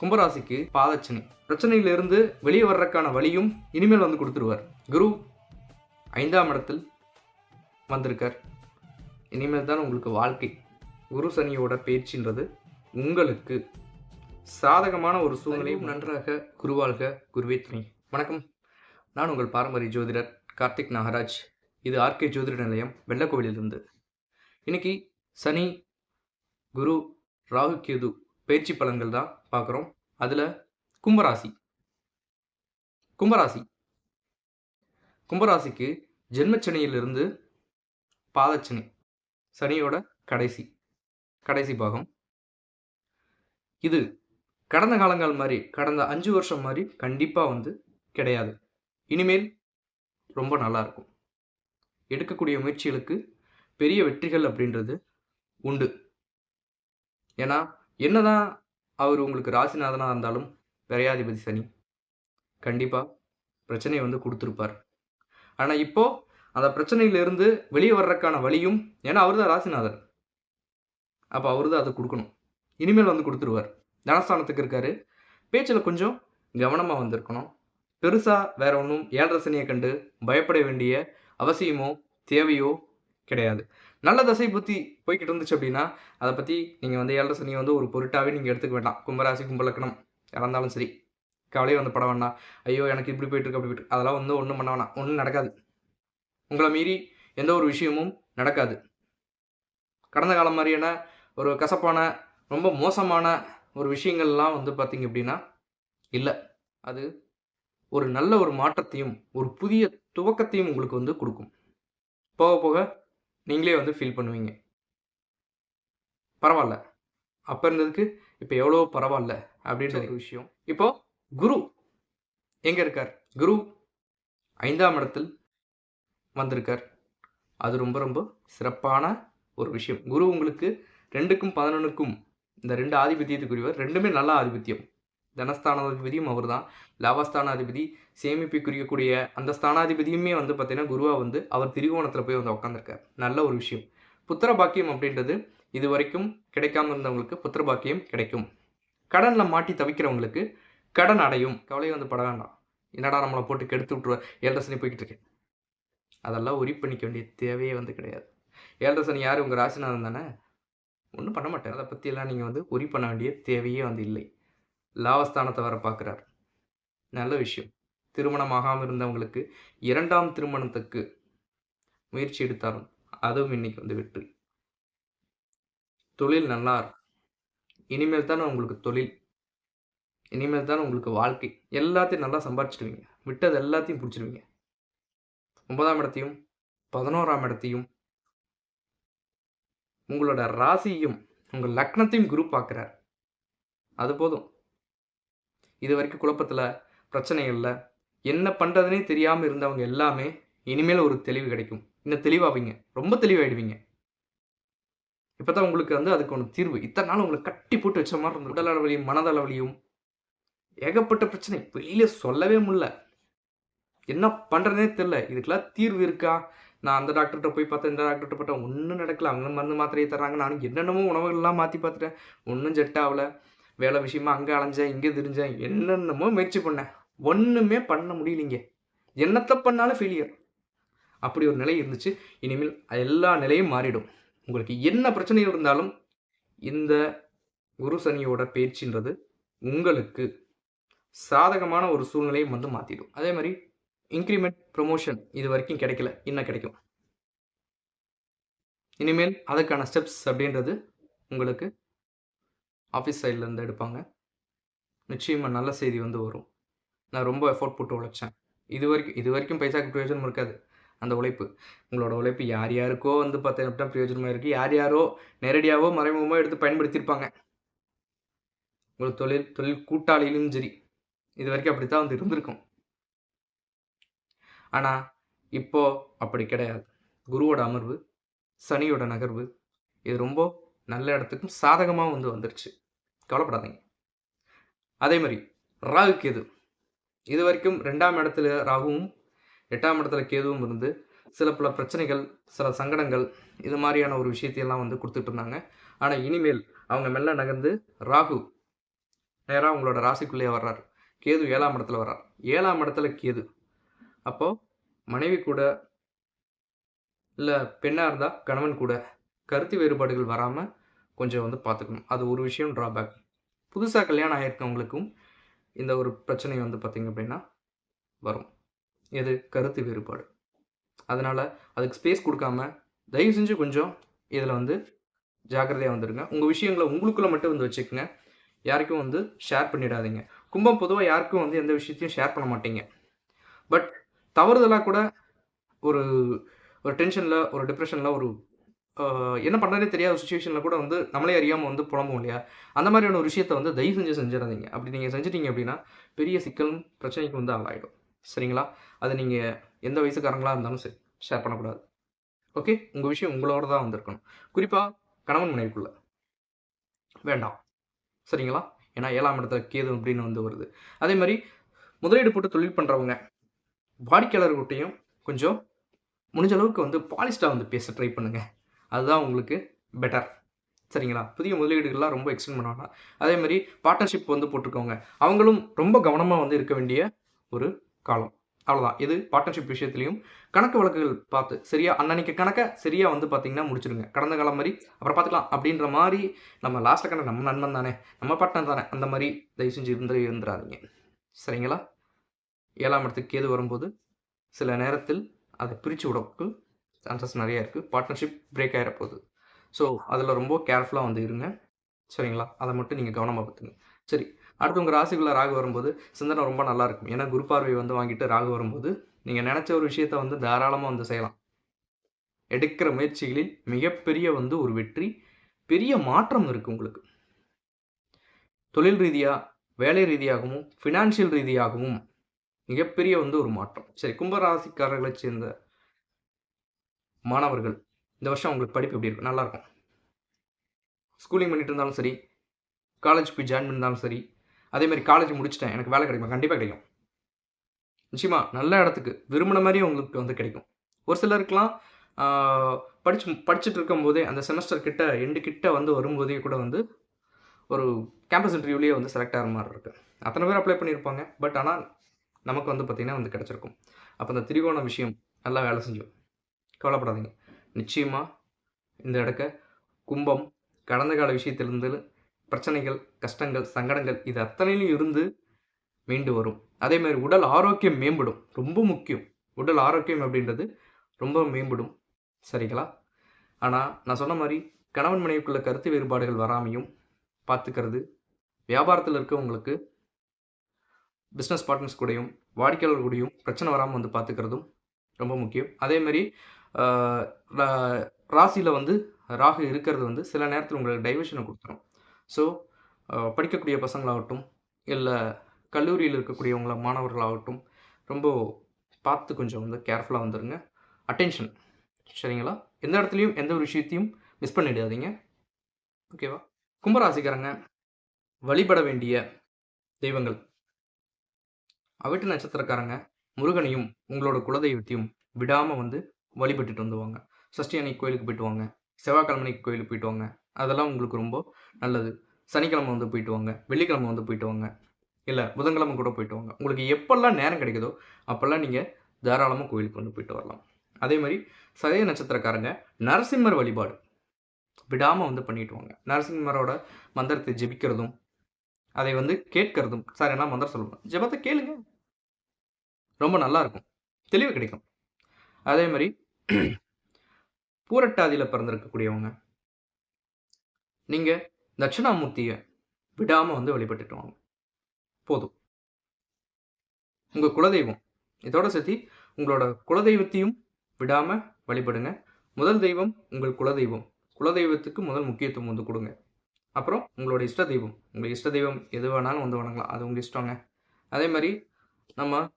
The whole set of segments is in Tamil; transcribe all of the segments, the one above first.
கும்பராசிக்கு பாதச்சனி. பிரச்சனையிலிருந்து வெளியே வர்றதுக்கான வழியும் இனிமேல் வந்து கொடுத்துருவார். குரு ஐந்தாம் இடத்தில் வந்திருக்கார். இனிமேல் தான் உங்களுக்கு வாழ்க்கை. குரு சனியோட பேச்சுன்றது உங்களுக்கு சாதகமான ஒரு சூழ்நிலையும் நன்றாக குருவாழ்க குருவே துணை. வணக்கம். நான் உங்கள் பாரம்பரிய ஜோதிடர் கார்த்திக் நாகராஜ். இது ஆர்கே ஜோதிட நிலையம் வெள்ளக்கோவிலிருந்து இன்னைக்கு சனி குரு ராகு கேது பயிற்சி பலன்கள் தான் பார்க்குறோம். அதில் கும்பராசி. கும்பராசி. கும்பராசிக்கு ஜென்மச்சனியிலிருந்து பாதச்சனி சனியோட கடைசி கடைசி பாகம். இது கடந்த காலங்கள் மாதிரி கடந்த அஞ்சு வருஷம் மாதிரி கண்டிப்பாக வந்து கிடையாது. இனிமேல் ரொம்ப நல்லா இருக்கும். எடுக்கக்கூடிய முயற்சிகளுக்கு பெரிய வெற்றிகள் அப்படின்றது உண்டு. ஏன்னா என்னதான் அவர் உங்களுக்கு ராசிநாதனாக இருந்தாலும் விரையாதிபதி சனி. கண்டிப்பாக பிரச்சனையை வந்து கொடுத்துருப்பார். ஆனால் இப்போ அந்த பிரச்சனையிலிருந்து வெளியே வர்றதுக்கான வழியும் ஏன்னா அவர் தான் ராசிநாதன் அப்போ அவர் தான் அதை கொடுக்கணும். இனிமேல் வந்து கொடுத்துருவார். தனஸ்தானத்துக்கு இருக்காரு. பேச்சில் கொஞ்சம் கவனமாக வந்திருக்கணும். பெருசாக வேற ஒன்றும் ஏழரசனையை கண்டு பயப்பட வேண்டிய அவசியமோ தேவையோ கிடையாது. நல்ல தசை புத்தி போய்கிட்டு இருந்துச்சு அப்படின்னா அதை பற்றி நீங்கள் வந்து ஏழரை சனியை வந்து ஒரு பொருட்டாகவே நீங்கள் எடுத்துக்க வேண்டாம். கும்பராசி கும்பலக்கணம் இறந்தாலும் சரி. கவலையே வந்து பட வேண்டாம். ஐயோ எனக்கு இப்படி போயிட்டு இருக்கு அப்படி போயிட்டு அதெல்லாம் வந்து ஒன்றும் பண்ண வேணாம். ஒன்றும் நடக்காது. உங்களை மீறி எந்த ஒரு விஷயமும் நடக்காது. கடந்த காலம் மாதிரியான ஒரு கசப்பான ரொம்ப மோசமான ஒரு விஷயங்கள்லாம் வந்து பார்த்தீங்க அப்படின்னா இல்லை. அது ஒரு நல்ல ஒரு மாற்றத்தையும் ஒரு புதிய துவக்கத்தையும் உங்களுக்கு வந்து கொடுக்கும். போக போக நீங்களே வந்து ஃபீல் பண்ணுவீங்க. பரவாயில்ல அப்போ இருந்ததுக்கு இப்போ எவ்வளோ பரவாயில்ல அப்படின்ற ஒரு விஷயம். இப்போ குரு எங்கே இருக்கார்? குரு ஐந்தாம் இடத்தில் வந்திருக்கார். அது ரொம்ப ரொம்ப சிறப்பான ஒரு விஷயம். குரு உங்களுக்கு ரெண்டுக்கும் பதினொன்றுக்கும் இந்த ரெண்டு ஆதிபத்தியத்துக்குரியவர் ரெண்டுமே நல்ல ஆதிபத்தியம். தனஸ்தானாதிபதியும் அவர் தான் லாபஸ்தானாதிபதி சேமிப்பு குறிக்கக்கூடிய அந்த ஸ்தானாதிபதியுமே வந்து பார்த்தீங்கன்னா குருவாக வந்து அவர் திரிகோணத்தில் போய் வந்து உட்காந்துருக்கார் நல்ல ஒரு விஷயம். புத்திர பாக்கியம் அப்படின்றது இது வரைக்கும் கிடைக்காம இருந்தவங்களுக்கு புத்திர பாக்கியம் கிடைக்கும். கடனில் மாட்டி தவிக்கிறவங்களுக்கு கடன் அடையும். கவலையை வந்து பட வேண்டாம். என்னடா நம்மளை போட்டு கெடுத்து விட்ருவா ஏழரை சனி போய்கிட்டு இருக்கேன் அதெல்லாம் உரி பண்ணிக்க வேண்டிய தேவையே வந்து கிடையாது. ஏழரை சனி யார்? உங்கள் ராசிநாதன் தானே? ஒன்றும் பண்ண மாட்டேன். அதை பற்றியெல்லாம் நீங்கள் வந்து உரி பண்ண வேண்டிய தேவையே வந்து இல்லை. லாபஸ்தானத்தை வர பார்க்குறார். நல்ல விஷயம். திருமணம் ஆகாமல் இருந்தவங்களுக்கு இரண்டாம் திருமணத்துக்கு முயற்சி எடுத்தாலும் அதுவும் இன்னைக்கு வந்து வெற்றி. தொழில் நல்லா இருக்கும் இனிமேல் தானே உங்களுக்கு தொழில். இனிமேல் தானே உங்களுக்கு வாழ்க்கை. எல்லாத்தையும் நல்லா சம்பாரிச்சிடுவீங்க. விட்டது எல்லாத்தையும் பிடிச்சிடுவீங்க. ஒன்பதாம் இடத்தையும் பதினோராம் இடத்தையும் உங்களோட ராசியும் உங்கள் லக்னத்தையும் குரு பார்க்குறார். அது போதும். இது வரைக்கும் குழப்பத்தில் பிரச்சனைகளில் என்ன பண்ணுறதுனே தெரியாமல் இருந்தவங்க எல்லாமே இனிமேல் ஒரு தெளிவு கிடைக்கும். இன்னும் தெளிவாவீங்க. ரொம்ப தெளிவாயிடுவீங்க. இப்போ தான் உங்களுக்கு வந்து அதுக்கு ஒன்று தீர்வு. இத்தனை நாள் உங்களை கட்டி போட்டு வச்ச மாதிரி இருந்தது. உடல் அளவிலையும் மனதளவிலையும். ஏகப்பட்ட பிரச்சனை. வெளியில் சொல்லவே முடியல. என்ன பண்ணுறதுனே தெரில இதுக்கெல்லாம் தீர்வு இருக்கா? நான் அந்த டாக்டர்கிட்ட போய் பார்த்தேன். இந்த டாக்டர்கிட்ட பார்த்தேன் ஒன்றும் நடக்கல. அவங்க மருந்து மாத்திரையை தர்றாங்க. நானும் என்னென்னமோ உணவுகள்லாம் மாற்றி பார்த்துட்டேன். ஒன்றும் ஜெட் ஆகல. வேலை விஷயமா அங்கே அலைஞ்சேன் இங்கே திரிஞ்சேன் என்னென்னமோ முயற்சி பண்ணேன். ஒன்றுமே பண்ண முடியலைங்க. என்னத்தை பண்ணாலும் ஃபெயிலியர் அப்படி ஒரு நிலை இருந்துச்சு. இனிமேல் எல்லா நிலையும் மாறிடும். உங்களுக்கு என்ன பிரச்சனை இருந்தாலும் இந்த குரு சனியோட பேச்சுன்றது உங்களுக்கு சாதகமான ஒரு சூழ்நிலையும் வந்து மாற்றிடும் அதே மாதிரி இன்க்ரிமெண்ட் ப்ரொமோஷன் இது வரைக்கும் கிடைக்கல. இன்னும் கிடைக்கும். இனிமேல் அதுக்கான ஸ்டெப்ஸ் அப்படின்றது உங்களுக்கு ஆஃபீஸ் சைட்லேருந்து எடுப்பாங்க. நிச்சயமாக நல்ல செய்தி வந்து வரும். நான் ரொம்ப எஃபோர்ட் போட்டு உழைச்சேன். இது வரைக்கும் இது வரைக்கும் பைசாக்கு பிரயோஜனம் இருக்காது. அந்த உழைப்பு. உங்களோட உழைப்பு யார் யாருக்கோ வந்து பார்த்தீங்கன்னா பிரயோஜனமாக இருக்குது யார் யாரோ நேரடியாகவோ மறைமுகமாக எடுத்து பயன்படுத்தியிருப்பாங்க. உங்களுக்கு தொழில் தொழில் கூட்டாளியிலும் சரி. இது வரைக்கும் அப்படி தான் வந்து இருந்திருக்கும். ஆனால் இப்போது அப்படி கிடையாது. குருவோட அமர்வு சனியோட நகர்வு இது ரொம்ப நல்ல இடத்துக்கும் சாதகமாக வந்து வந்துருச்சு. கவலைப்படாதீங்க. அதே மாதிரி ராகு கேது. இது வரைக்கும் ரெண்டாம் இடத்துல ராகுவும் எட்டாம் இடத்துல கேதுவும் இருந்து சில பல பிரச்சனைகள் சில சங்கடங்கள் இது மாதிரியான ஒரு விஷயத்தையெல்லாம் வந்து கொடுத்துட்டு இருந்தாங்க. ஆனால் இனிமேல் அவங்க மெல்ல நகர்ந்து ராகு நேராக அவங்களோட ராசிக்குள்ளேயே வர்றாரு. கேது ஏழாம் இடத்துல வர்றார். ஏழாம் இடத்துல கேது. அப்போது மனைவி கூட இல்லை பெண்ணாக இருந்தால் கணவன் கூட கருத்து வேறுபாடுகள் வராமல் கொஞ்சம் வந்து பார்த்துக்கணும் அது ஒரு விஷயம் ட்ராபேக் புதுசாக கல்யாணம் ஆகிருக்கவங்களுக்கும் இந்த ஒரு பிரச்சனை வந்து பார்த்திங்க அப்படின்னா வரும். எது? கருத்து வேறுபாடு. அதனால் அதுக்கு ஸ்பேஸ் கொடுக்காம தயவு செஞ்சு கொஞ்சம் இதில் வந்து ஜாக்கிரதையாக வந்துடுங்க உங்கள் விஷயங்களை உங்களுக்குள்ளே மட்டும் வந்து வச்சுக்கோங்க. யாருக்கும் வந்து ஷேர் பண்ணிடாதீங்க. கும்பம் பொதுவாக யாருக்கும் வந்து எந்த விஷயத்தையும் ஷேர் பண்ண மாட்டீங்க. பட் தவறுதலாக கூட ஒரு ஒரு டென்ஷனில் ஒரு டிப்ரெஷனில் ஒரு என்ன பண்ணுறதே தெரியாத சுச்சுவேஷனில் கூட வந்து நம்மளே அறியாமல் வந்து புலம்பும் இல்லையா? அந்த மாதிரியான ஒரு விஷயத்தை வந்து தயவு செஞ்சு செஞ்சிடாதீங்க. அப்படி நீங்கள் செஞ்சிட்டீங்க அப்படின்னா பெரிய சிக்கலும் பிரச்சனைக்கு வந்து ஆளாயிடும். சரிங்களா? அது நீங்கள் எந்த வயசுக்காரங்களாக இருந்தாலும் சரி ஷேர் பண்ணக்கூடாது. ஓகே உங்கள் விஷயம் உங்களோட தான் வந்திருக்கணும். குறிப்பாக கணவன் மனைவிக்குள்ள. வேண்டாம். சரிங்களா? ஏன்னா ஏழாம் இடத்துல கேது அப்படின்னு வந்து வருது. அதே மாதிரி முதலீடு போட்டு தொழில் பண்ணுறவங்க வாடிக்கையாளர்கிட்டையும் கொஞ்சம் முடிஞ்ச அளவுக்கு வந்து பாலிஸ்டாக வந்து பேச ட்ரை பண்ணுங்கள் அதுதான் உங்களுக்கு பெட்டர் சரிங்களா? புதிய முதலீடுகள்லாம் ரொம்ப எக்ஸ்டெண்ட் பண்ணுவாங்க அதே மாதிரி பார்ட்னர்ஷிப் வந்து போட்டிருக்கவங்க அவங்களும் ரொம்ப கவனமாக வந்து இருக்க வேண்டிய ஒரு காலம். அவ்வளோதான் இது பார்ட்னர்ஷிப் விஷயத்துலையும் கணக்கு வழக்குகள் பார்த்து சரியா அன்னன்னைக்கு கணக்கை சரியாக வந்து பார்த்தீங்கன்னா முடிச்சிடுங்க. கடந்த காலம் மாதிரி அப்புறம் பார்த்துக்கலாம் அப்படின்ற மாதிரி நம்ம லாஸ்ட்டில் கணக்கு நம்ம நண்பன் தானே நம்ம பார்ட்னர் தானே அந்த மாதிரி தயவு செஞ்சு இருந்து இருந்துடாதீங்க சரிங்களா? ஏழாம் இடத்துக்கு கேது வரும்போது சில நேரத்தில் அதை பிரித்து விடக்கு சான்சஸ் நிறையா இருக்குது பார்ட்னர்ஷிப் பிரேக் ஆகிற போகுது ஸோ அதில் ரொம்ப கேர்ஃபுல்லாக வந்து இருங்க. சரிங்களா? அதை மட்டும் நீங்கள் கவனமாக பார்த்துங்க சரி அடுத்து உங்கள் ராசிக்குள்ள ராகு வரும்போது சிந்தனை ரொம்ப நல்லா இருக்கும். ஏன்னா குரு பார்வை வந்து வாங்கிட்டு ராகு வரும்போது நீங்கள் நினச்ச ஒரு விஷயத்த வந்து தாராளமாக வந்து செய்யலாம். எடுக்கிற முயற்சிகளில் மிகப்பெரிய வந்து ஒரு வெற்றி பெரிய மாற்றம் இருக்குது உங்களுக்கு. தொழில் ரீதியாக வேலை ரீதியாகவும் ஃபினான்ஷியல் ரீதியாகவும் மிகப்பெரிய வந்து ஒரு மாற்றம். சரி கும்பராசிக்காரர்களை சேர்ந்த மாணவர்கள். இந்த வருஷம் உங்களுக்கு படிப்பு எப்படி இருக்கும் நல்லாயிருக்கும். ஸ்கூலிங் பண்ணிட்டு இருந்தாலும் சரி காலேஜ் போய் ஜாயின் பண்ணிருந்தாலும் சரி அதே மாதிரி காலேஜ் முடிச்சிட்டேன். எனக்கு வேலை கிடைக்குமா? கண்டிப்பாக கிடைக்கும். நிச்சயமாக நல்ல இடத்துக்கு விரும்பின மாதிரி உங்களுக்கு வந்து கிடைக்கும். ஒரு சிலருக்குலாம் படிச்சு படிச்சுட்டு இருக்கும்போதே அந்த செமஸ்டர் கிட்ட எண்டு கிட்ட வந்து வரும்போதே கூட வந்து ஒரு கேம்பஸ் இன்டர்வியூலேயே வந்து செலக்ட் ஆகிற மாதிரி இருக்குது அத்தனை பேர் அப்ளை பண்ணியிருப்பாங்க. பட் ஆனால் நமக்கு வந்து பார்த்திங்கன்னா வந்து கிடச்சிருக்கும். அப்போ அந்த திரிகோண விஷயம் நல்லா வேலை செஞ்சோம் கவலைப்படாதீங்க. நிச்சயமாக இந்த இடக்க கும்பம் கடந்த கால விஷயத்திலிருந்து பிரச்சனைகள் கஷ்டங்கள் சங்கடங்கள் இது அத்தனையிலும் இருந்து மீண்டு வரும். அதே மாதிரி உடல் ஆரோக்கியம் மேம்படும். ரொம்ப முக்கியம். உடல் ஆரோக்கியம் அப்படின்றது ரொம்ப மேம்படும். சரிங்களா? ஆனால் நான் சொன்ன மாதிரி கணவன் மனைவிக்குள்ள கருத்து வேறுபாடுகள் வராமையும் பார்த்துக்கிறது வியாபாரத்தில் இருக்கவங்களுக்கு பிஸ்னஸ் பார்ட்னர்ஸ் கூடயும் வாடிக்கையாளர் கூடயும் பிரச்சனை வராமல் வந்து பார்த்துக்கிறதும் ரொம்ப முக்கியம். அதே மாதிரி ராசியில் வந்து ராகு இருக்கிறது வந்து சில நேரத்தில் உங்களுக்கு டைவர்ஷனை கொடுத்துரும். ஸோ படிக்கக்கூடிய பசங்களாகட்டும் இல்லை கல்லூரியில் இருக்கக்கூடியவங்கள மாணவர்களாகட்டும் ரொம்ப பார்த்து கொஞ்சம் வந்து கேர்ஃபுல்லாக வந்துடுங்க அட்டென்ஷன் சரிங்களா? எந்த இடத்துலையும் எந்த ஒரு விஷயத்தையும் மிஸ் பண்ணிடாதீங்க. ஓகேவா கும்பராசிக்காரங்க வழிபட வேண்டிய தெய்வங்கள். அவிட்டு நட்சத்திரக்காரங்க முருகனையும் உங்களோட குலதெய்வத்தையும் விடாமல் வந்து வழிபட்டுட்டு வந்துவாங்க சஷ்டி அன்னைக்கு கோயிலுக்கு போயிட்டு வாங்க. செவ்வாய்க்கிழமை அன்னைக்கு கோயிலுக்கு போயிட்டு வாங்க. அதெல்லாம் உங்களுக்கு ரொம்ப நல்லது. சனிக்கிழமை வந்து போயிட்டு வாங்க. வெள்ளிக்கிழமை வந்து போயிட்டு வாங்க. இல்லை புதன்கிழமை கூட போயிட்டு வாங்க. உங்களுக்கு எப்பெல்லாம் நேரம் கிடைக்குதோ அப்போல்லாம் நீங்கள் தாராளமாக கோயிலுக்கு வந்து போயிட்டு வரலாம். அதே மாதிரி சதய நட்சத்திரக்காரங்க நரசிம்மர் வழிபாடு விடாமல் வந்து பண்ணிட்டு வாங்க. நரசிம்மரோட மந்திரத்தை ஜெபிக்கிறதும் அதை வந்து கேட்கறதும் சார் என்ன மந்திரம் சொல்லணும் ஜெபத்தை கேளுங்க. ரொம்ப நல்லா இருக்கும். தெளிவு கிடைக்கும். அதே மாதிரி பூரட்டாதியில் பிறந்திருக்கக்கூடியவங்க. நீங்கள் தட்சிணாமூர்த்தியை விடாமல் வந்து வழிபட்டுட்டு வாங்க. போதும். உங்கள் குலதெய்வம். இதோட சேர்த்து உங்களோட குலதெய்வத்தையும் விடாமல் வழிபடுங்க. முதல் தெய்வம் உங்கள் குலதெய்வம். குலதெய்வத்துக்கு முதல் முக்கியத்துவம் வந்து கொடுங்க. அப்புறம் உங்களோட இஷ்ட தெய்வம். உங்கள் இஷ்ட தெய்வம் எது வேணாலும் வந்து வணங்கலாம். அது உங்கள் இஷ்டங்க. அதே மாதிரி நம்ம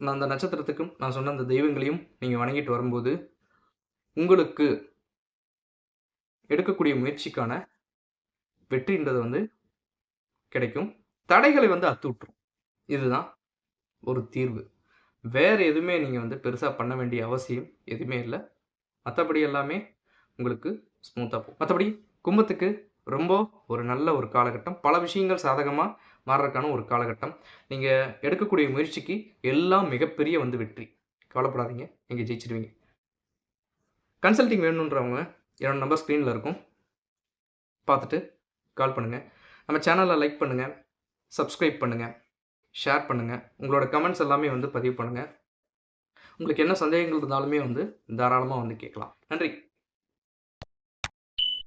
நான் அந்த நட்சத்திரத்துக்கும் நான் சொன்ன அந்த தெய்வங்களையும் நீங்கள் வணங்கிட்டு வரும்போது உங்களுக்கு எடுக்கக்கூடிய முயற்சிக்கான வெற்றின்றது வந்து கிடைக்கும். தடைகளை வந்து அத்துவிட்டுரும் இதுதான் ஒரு தீர்வு. வேறு எதுவுமே நீங்கள் வந்து பெருசாக பண்ண வேண்டிய அவசியம் எதுவுமே இல்லை. மற்றபடி எல்லாமே உங்களுக்கு ஸ்மூத்தாக போகும். மற்றபடி கும்பத்துக்கு ரொம்ப ஒரு நல்ல ஒரு காலகட்டம். பல விஷயங்கள் சாதகமாக மாறுறதுக்கான ஒரு காலகட்டம். நீங்கள் எடுக்கக்கூடிய முயற்சிக்கு எல்லாம் மிகப்பெரிய வந்து வெற்றி. கவலைப்படாதீங்க. நீங்கள் ஜெயிச்சிடுவீங்க. கன்சல்டிங் வேணுன்றவங்க என்னோடய நம்பர் ஸ்க்ரீனில் இருக்கும். பார்த்துட்டு கால் பண்ணுங்கள் நம்ம சேனலை லைக் பண்ணுங்கள் சப்ஸ்கிரைப் பண்ணுங்கள் ஷேர் பண்ணுங்கள் உங்களோட கமெண்ட்ஸ் எல்லாமே வந்து பதிவு பண்ணுங்கள் உங்களுக்கு என்ன சந்தேகங்கள் இருந்தாலுமே வந்து தாராளமாக வந்து கேட்கலாம். நன்றி.